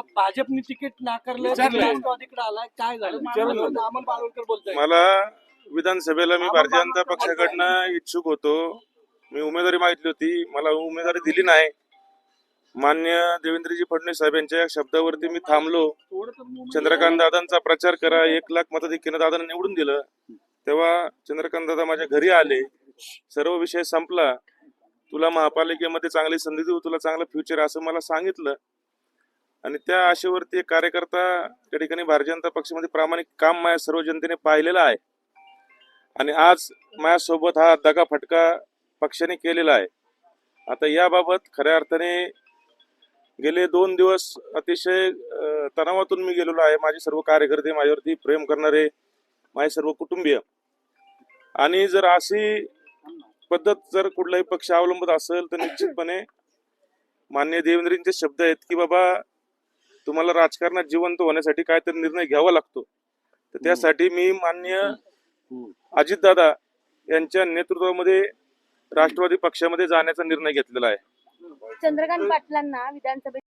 भाजपने तिकीट नाकारलं विचारलंय. तुम्ही राष्ट्रवादीकडे आलाय काय झालं. अमोल बोलताय मला विधानसभेला मी भारतीय जनता पक्षाकडनं इच्छुक होतो. मी उमेदवारी मागितली होती. मला उमेदवारी दिली नाही. मान्य देवेंद्रजी फडणवीस साहेब यांच्या शब्दावरती मी थांबलो. चंद्रकांत दादांचा प्रचार करा. एक लाख मताधिक्यानं दादांना निवडून दिलं. तेव्हा चंद्रकांत दादा माझ्या घरी आले. सर्व विषय संपला. तुला महापालिकेमध्ये चांगली संधी देऊ तुला चांगलं फ्युचर असं मला सांगितलं. आणि त्या आशेवरती एक कार्यकर्ता त्या ठिकाणी भारतीय जनता पक्षामध्ये प्रामाणिक काम माझ्या सर्व जनतेने पाहिलेलं आहे. आणि आज माझ्यासोबत हा दगा फटका पक्षाने केलेला आहे. आता याबाबत खऱ्या अर्थाने गेले दोन दिवस अतिशय तणावातून मी गेलेलो आहे. माझे सर्व कार्यकर्ते माझ्यावरती प्रेम करणारे माझे सर्व कुटुंबीय. आणि जर अशी पद्धत जर कुठलाही पक्ष अवलंबत असेल तर निश्चितपणे मान्य देवेंद्रजींचे शब्द आहेत की बाबा तुम्हाला राजकारणात जिवंत होण्यासाठी काहीतरी निर्णय घ्यावा लागतो. तर त्यासाठी मी मान्य अजितदादा यांच्या नेतृत्वामध्ये राष्ट्रवादी पक्षामध्ये जाण्याचा निर्णय घेतलेला आहे. चंद्रकांत पाटलांना विधानसभेत